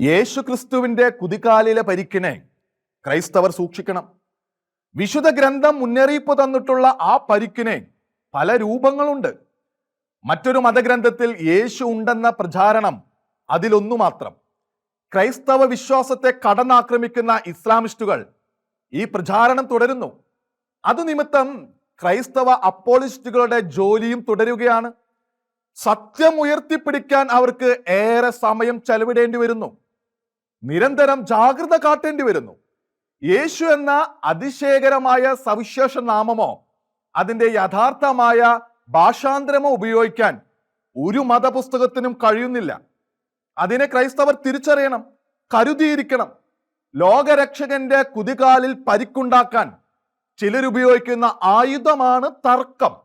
യേശു ക്രിസ്തുവിന്റെ കുതികാലിലെ പരിക്കിനെ ക്രൈസ്തവർ സൂക്ഷിക്കണം. വിശുദ്ധ ഗ്രന്ഥം മുന്നറിയിപ്പ് തന്നിട്ടുള്ള ആ പരിക്കിനെ പല രൂപങ്ങളുണ്ട്. മറ്റൊരു മതഗ്രന്ഥത്തിൽ യേശു ഉണ്ടെന്ന പ്രചാരണം അതിലൊന്നു മാത്രം. ക്രൈസ്തവ വിശ്വാസത്തെ കടന്നാക്രമിക്കുന്ന ഇസ്ലാമിസ്റ്റുകൾ ഈ പ്രചാരണം തുടരുന്നു. അത് നിമിത്തം ക്രൈസ്തവ അപ്പോളിസ്റ്റുകളുടെ ജോലിയും തുടരുകയാണ്. സത്യം ഉയർത്തിപ്പിടിക്കാൻ അവർക്ക് ഏറെ സമയം ചെലവിടേണ്ടി വരുന്നു. നിരന്തരം ജാഗ്രത കാട്ടേണ്ടി വരുന്നു. യേശു എന്ന അതിശയകരമായ സവിശേഷ നാമമോ അതിന്റെ യഥാർത്ഥമായ ഭാഷാന്തരമോ ഉപയോഗിക്കാൻ ഒരു മതപുസ്തകത്തിനും കഴിയുന്നില്ല. അതിനെ ക്രൈസ്തവർ തിരിച്ചറിയണം കരുതിയിരിക്കണം. ലോകരക്ഷകന്റെ കുതികാലിൽ പരിക്കുണ്ടാക്കാൻ ചിലരുപയോഗിക്കുന്ന ആയുധമാണ് തർക്കം.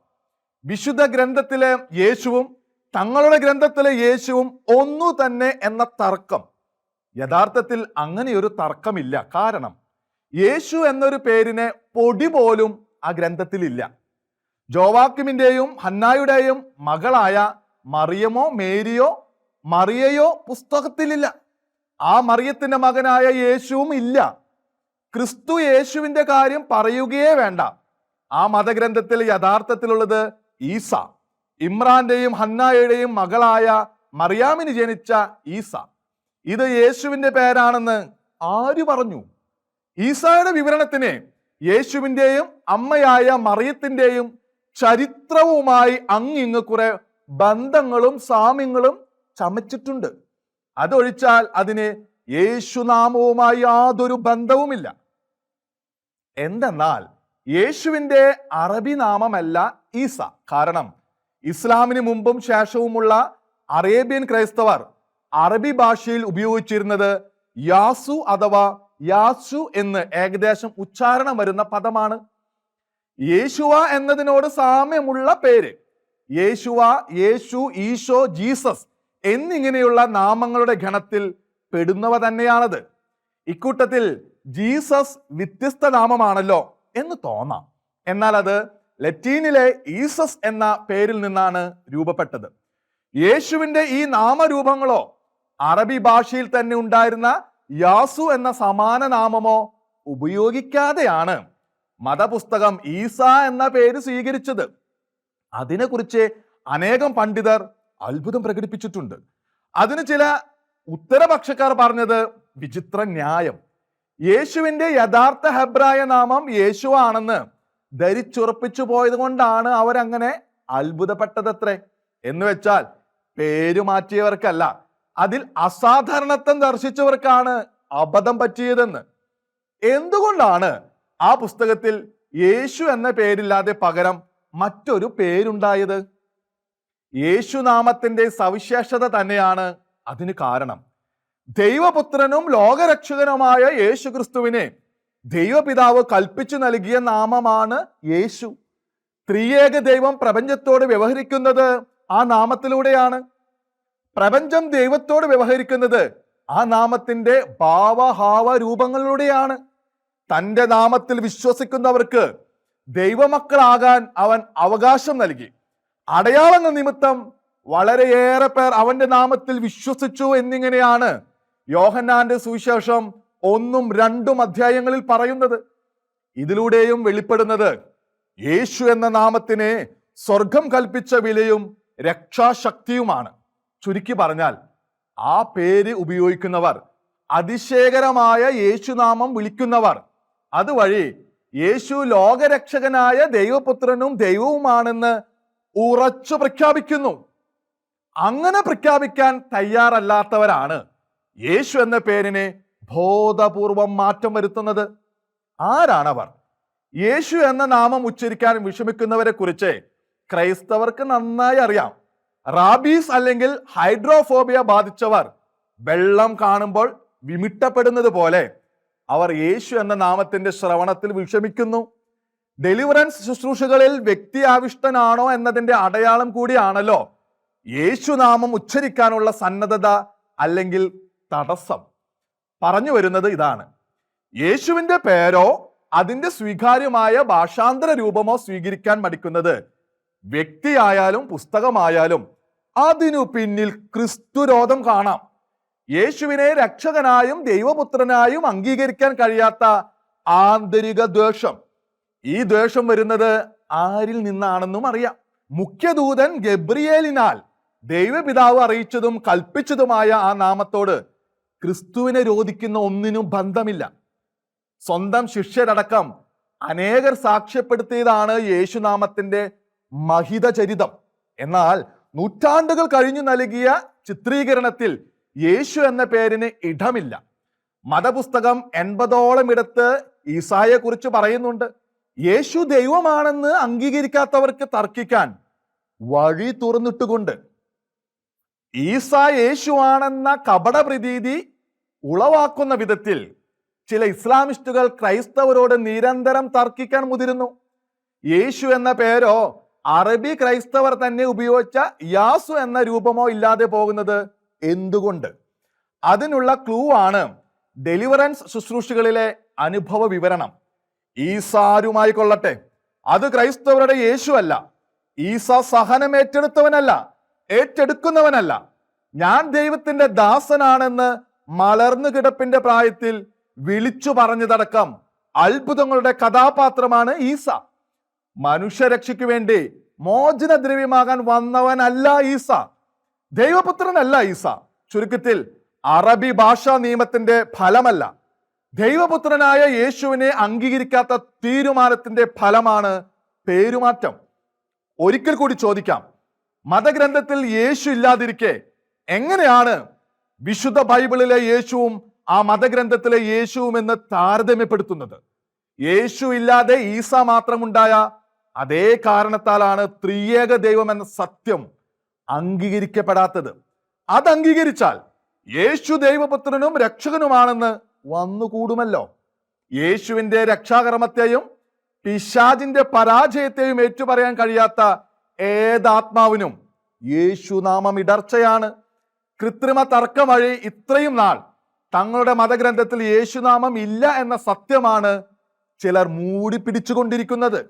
വിശുദ്ധ ഗ്രന്ഥത്തിലെ യേശുവും തങ്ങളുടെ ഗ്രന്ഥത്തിലെ യേശുവും ഒന്നു തന്നെ എന്ന തർക്കം. യഥാർത്ഥത്തിൽ അങ്ങനെയൊരു തർക്കമില്ല. കാരണം യേശു എന്നൊരു പേരിനെ പൊടി പോലും ആ ഗ്രന്ഥത്തിലില്ല. ജോവാക്കിമിന്റെയും ഹന്നായുടെയും മകളായ മറിയമോ മേരിയോ മറിയയോ പുസ്തകത്തിലില്ല. ആ മറിയത്തിന്റെ മകനായ യേശുവും ഇല്ല. ക്രിസ്തു യേശുവിന്റെ കാര്യം പറയുകയേ വേണ്ട. ആ മതഗ്രന്ഥത്തിൽ യഥാർത്ഥത്തിലുള്ളത് ഈസ. ഇമ്രാന്റെയും ഹന്നായയുടെയും മകളായ മറിയാമിന് ജനിച്ച ഈസ. ഇത് യേശുവിന്റെ പേരാണെന്ന് ആര് പറഞ്ഞു? ഈസായുടെ വിവരണത്തിന് യേശുവിന്റെയും അമ്മയായ മറിയത്തിന്റെയും ചരിത്രവുമായി അങ്ങിങ്ങ് കുറെ ബന്ധങ്ങളും സാമ്യങ്ങളും ചമച്ചിട്ടുണ്ട്. അതൊഴിച്ചാൽ അതിന് യേശുനാമവുമായി യാതൊരു ബന്ധവുമില്ല. എന്തെന്നാൽ യേശുവിന്റെ അറബി നാമമല്ല ഈസ. കാരണം ഇസ്ലാമിന് മുമ്പും ശേഷവുമുള്ള അറേബ്യൻ ക്രൈസ്തവർ അറബി ഭാഷയിൽ ഉപയോഗിച്ചിരുന്നത് യാസു അഥവാ യാസു എന്ന് ഏകദേശം ഉച്ചാരണം വരുന്ന പദമാണ്. യേശുവ എന്നതിനോട് സാമ്യമുള്ള പേര്. യേശുവ യേശു ഈശോ ജീസസ് എന്നിങ്ങനെയുള്ള നാമങ്ങളുടെ ഗണത്തിൽ പെടുന്നവ തന്നെയാണത്. ഇക്കൂട്ടത്തിൽ ജീസസ് വ്യത്യസ്ത നാമമാണല്ലോ എന്ന് തോന്നാം. എന്നാൽ അത് ലറ്റീനിലെ ഈസസ് എന്ന പേരിൽ നിന്നാണ് രൂപപ്പെട്ടത്. യേശുവിന്റെ ഈ നാമരൂപങ്ങളോ അറബി ഭാഷയിൽ തന്നെ ഉണ്ടായിരുന്ന യാസു എന്ന സമാന നാമമോ ഉപയോഗിക്കാതെയാണ് മതപുസ്തകം ഈസ എന്ന പേര് സ്വീകരിച്ചത്. അതിനെക്കുറിച്ച് അനേകം പണ്ഡിതർ അത്ഭുതം പ്രകടിപ്പിച്ചിട്ടുണ്ട്. അതിന് ചില ഉത്തരപക്ഷക്കാർ പറഞ്ഞത് വിചിത്ര ന്യായം. യേശുവിന്റെ യഥാർത്ഥ ഹെബ്രായ നാമം യേശു ആണെന്ന് ധരിച്ചുറപ്പിച്ചു പോയത് കൊണ്ടാണ് അവരങ്ങനെ അത്ഭുതപ്പെട്ടതത്രേ. എന്ന് വെച്ചാൽ പേര് മാറ്റിയവർക്കല്ല അതിൽ അസാധാരണത്വം ദർശിച്ചവർക്കാണ് അബദ്ധം പറ്റിയതെന്ന്. എന്തുകൊണ്ടാണ് ആ പുസ്തകത്തിൽ യേശു എന്ന പേരില്ലാതെ പകരം മറ്റൊരു പേരുണ്ടായത്? യേശുനാമത്തിന്റെ സവിശേഷത തന്നെയാണ് അതിന് കാരണം. ദൈവപുത്രനും ലോകരക്ഷകനുമായ യേശു ക്രിസ്തുവിനെ ദൈവപിതാവ് കൽപ്പിച്ചു നൽകിയ നാമമാണ് യേശു. ത്രിയേക ദൈവം പ്രപഞ്ചത്തോട് വ്യവഹരിക്കുന്നത് ആ നാമത്തിലൂടെയാണ്. പ്രപഞ്ചം ദൈവത്തോട് വ്യവഹരിക്കുന്നത് ആ നാമത്തിന്റെ ഭാവഹാവ രൂപങ്ങളിലൂടെയാണ്. തന്റെ നാമത്തിൽ വിശ്വസിക്കുന്നവർക്ക് ദൈവമക്കളാകാൻ അവൻ അവകാശം നൽകി. അടയാളങ്ങൾ നിമിത്തം വളരെയേറെ പേർ അവന്റെ നാമത്തിൽ വിശ്വസിച്ചു എന്നിങ്ങനെയാണ് യോഹന്നാന്റെ സുവിശേഷം ഒന്നും രണ്ടും അധ്യായങ്ങളിൽ പറയുന്നത്. ഇതിലൂടെയും വെളിപ്പെടുന്നത് യേശു എന്ന നാമത്തിനെ സ്വർഗം കൽപ്പിച്ച വിലയും രക്ഷാശക്തിയുമാണ്. ചുരുക്കി പറഞ്ഞാൽ ആ പേര് ഉപയോഗിക്കുന്നവർ അതിശയകരമായ യേശുനാമം വിളിക്കുന്നവർ അതുവഴി യേശു ലോകരക്ഷകനായ ദൈവപുത്രനും ദൈവവുമാണെന്ന് ഉറച്ചു പ്രഖ്യാപിക്കുന്നു. അങ്ങനെ പ്രഖ്യാപിക്കാൻ തയ്യാറല്ലാത്തവരാണ് യേശു എന്ന പേരിനെ ബോധപൂർവം മാറ്റം വരുത്തുന്നത്. ആരാണവർ? യേശു എന്ന നാമം ഉച്ചരിക്കാൻ വിഷമിക്കുന്നവരെ കുറിച്ച് ക്രൈസ്തവർക്ക് നന്നായി അറിയാം. റാബീസ് അല്ലെങ്കിൽ ഹൈഡ്രോഫോബിയ ബാധിച്ചവർ വെള്ളം കാണുമ്പോൾ വിമിട്ടപ്പെടുന്നത് പോലെ അവർ യേശു എന്ന നാമത്തിന്റെ ശ്രവണത്തിൽ വിഷമിക്കുന്നു. ഡെലിവറൻസ് ശുശ്രൂഷകളിൽ വ്യക്തി ആവിഷ്ടനാണോ എന്നതിന്റെ അടയാളം കൂടിയാണല്ലോ യേശുനാമം ഉച്ചരിക്കാനുള്ള സന്നദ്ധത അല്ലെങ്കിൽ തടസ്സം. പറഞ്ഞു വരുന്നത് ഇതാണ്. യേശുവിന്റെ പേരോ അതിന്റെ സ്വീകാര്യമായ ഭാഷാന്തര രൂപമോ സ്വീകരിക്കാൻ മടിക്കുന്നത് വ്യക്തിയായാലും പുസ്തകമായാലും അതിനു പിന്നിൽ ക്രിസ്തുരോധം കാണാം. യേശുവിനെ രക്ഷകനായും ദൈവപുത്രനായും അംഗീകരിക്കാൻ കഴിയാത്ത ആന്തരിക ദ്വേഷം. ഈ ദ്വേഷം വരുന്നത് ആരിൽ നിന്നാണെന്നും അറിയാം. മുഖ്യദൂതൻ ഗബ്രിയേലിനാൽ ദൈവപിതാവ് അറിയിച്ചതും കൽപ്പിച്ചതുമായ ആ നാമത്തോട് ക്രിസ്തുവിനെ രോധിക്കുന്ന ഒന്നിനും ബന്ധമില്ല. സ്വന്തം ശിഷ്യരടക്കം അനേകർ സാക്ഷ്യപ്പെടുത്തിയതാണ് യേശുനാമത്തിന്റെ മഹിത ചരിതം എന്നാൽ നൂറ്റാണ്ടുകൾ കഴിഞ്ഞു നൽകിയ ചിത്രീകരണത്തിൽ യേശു എന്ന പേരിന് ഇടമില്ല. മതപുസ്തകം എൺപതോളം ഇടത്ത് ഈസായെ കുറിച്ച് പറയുന്നുണ്ട്. യേശു ദൈവമാണെന്ന് അംഗീകരിക്കാത്തവർക്ക് തർക്കിക്കാൻ വഴി തുറന്നിട്ടുകൊണ്ട് ഈസ യേശുവാണെന്ന കപട പ്രതീതി ഉളവാക്കുന്ന വിധത്തിൽ ചില ഇസ്ലാമിസ്റ്റുകൾ ക്രൈസ്തവരോട് നിരന്തരം തർക്കിക്കാൻ മുതിരുന്നു. യേശു എന്ന പേരോ അറബി ക്രൈസ്തവർ തന്നെ ഉപയോഗിച്ച യാസു എന്ന രൂപമോ ഇല്ലാതെ പോകുന്നത് എന്തുകൊണ്ട്? അതിനുള്ള ക്ലൂ ആണ് ഡെലിവറൻസ് ശുശ്രൂഷകളിലെ അനുഭവ വിവരണം. ഈസാരുമായി കൊള്ളട്ടെ. അത് ക്രൈസ്തവരുടെ യേശു അല്ല ഈസ സഹനം ഏറ്റെടുത്തവനല്ല ഏറ്റെടുക്കുന്നവനല്ല. ഞാൻ ദൈവത്തിന്റെ ദാസനാണെന്ന് മലർന്നു കിടപ്പിന്റെ പ്രായത്തിൽ വിളിച്ചു പറഞ്ഞതടക്കം അത്ഭുതങ്ങളുടെ കഥാപാത്രമാണ് ഈസ. മനുഷ്യരക്ഷയ്ക്ക് വേണ്ടി മോചന മോചനദ്രവ്യമാകാൻ വന്നവനല്ല ഈസ. ദൈവപുത്രനല്ല ഈസ. ചുരുക്കത്തിൽ അറബി ഭാഷാ നിയമത്തിന്റെ ഫലമല്ല. ദൈവപുത്രനായ യേശുവിനെ അംഗീകരിക്കാത്ത തീരുമാനത്തിന്റെ ഫലമാണ് പേരുമാറ്റം. ഒരിക്കൽ കൂടി ചോദിക്കാം. മതഗ്രന്ഥത്തിൽ യേശു ഇല്ലാതിരിക്കെ എങ്ങനെയാണ് വിശുദ്ധ ബൈബിളിലെ യേശുവും ആ മതഗ്രന്ഥത്തിലെ യേശുവും എന്ന് താരതമ്യപ്പെടുത്തുന്നത്? യേശു ഇല്ലാതെ ഈസ മാത്രമുണ്ടായ അതേ കാരണത്താലാണ് ത്രിയേക ദൈവം എന്ന സത്യം അംഗീകരിക്കപ്പെടാത്തത്. അത് അംഗീകരിച്ചാൽ യേശു ദൈവപുത്രനും രക്ഷകനുമാണെന്ന് വന്നുകൂടുമല്ലോ. യേശുവിന്റെ രക്ഷാകർമ്മത്തെയും പിശാജിന്റെ പരാജയത്തെയും ഏറ്റുപറയാൻ കഴിയാത്ത ഏതാത്മാവിനും യേശുനാമം ഇടർച്ചയാണ്. കൃത്രിമ തർക്കം വഴി ഇത്രയും നാൾ തങ്ങളുടെ മതഗ്രന്ഥത്തിൽ യേശുനാമം ഇല്ല എന്ന സത്യമാണ് ചിലർ മൂടി പിടിച്ചുകൊണ്ടിരിക്കുന്നത്